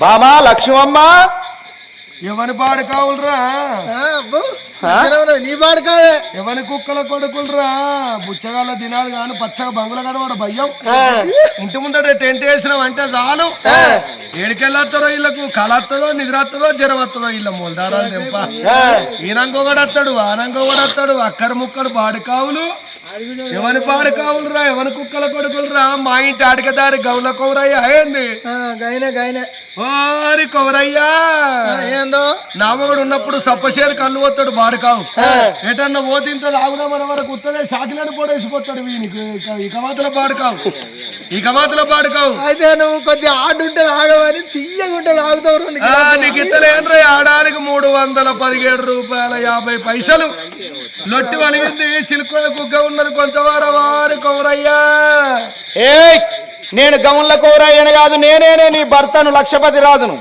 బామా లక్ష్మమ్మ. ఎవరి పాడు కావులరా. నీ పాడు ఎవరి కుక్కల కొడుకులరా? బుచ్చగాళ్ళ దినాలు కాను పచ్చగా బంగుల కనవాడు భయ్యం. ఇంటి ముందట టెంట్ వేసినాం అంటే చాలు. ఏడికెళ్ళొస్తారో వీళ్ళకు కళ వస్తుందో నిద్ర వస్తుందో జ్వరం వస్తుందో వీళ్ళ మూలదారాలు తెంప. ఈనంగో కూడా వస్తాడు ఆనంగో కూడా వస్తాడు అక్కర ముక్కడు పాడు కావులు ఎవరి పాడు కావులురా ఎవరి కుక్కల కొడుకులరా? మా ఇంటి అడగదారి గౌల కౌరయ్య ఆ, గైనే గైనే. ఓరి కౌరయ్యా ఆ, ఏందో? నామగుడు ఉన్నప్పుడు సప్పసేరు కళ్ళు పోతాడు బాడుకావు ఎటన్నా పోతింతో లాగుదామన్న వరకు ఉత్తదే షాకిలను పొడేసిపోతాడు వీనికి ఇక- మాతల బాడుకావు ఇక మాతల బాడుకావు అయితే నువ్వు కొద్దిగా ఆడు ఉంటే ఆగవని తీయగా ఉంటే ఆగుతావు రెండు ఆ, నీకు ఇత్తలేంద్ర ఆడానికి మూడు వందల పదిహేడు రూపాయల యాభై పైసలు. లొట్టి వలిగింది సిల్కోయ కుగ్గ ఉన్నది కొంచెం వారం వారి కౌరయ్యా ఏయ్! నేను గమన్ల కౌరయ్యను కాదు నేనేనే నీ భర్తను లక్షపతి రాదును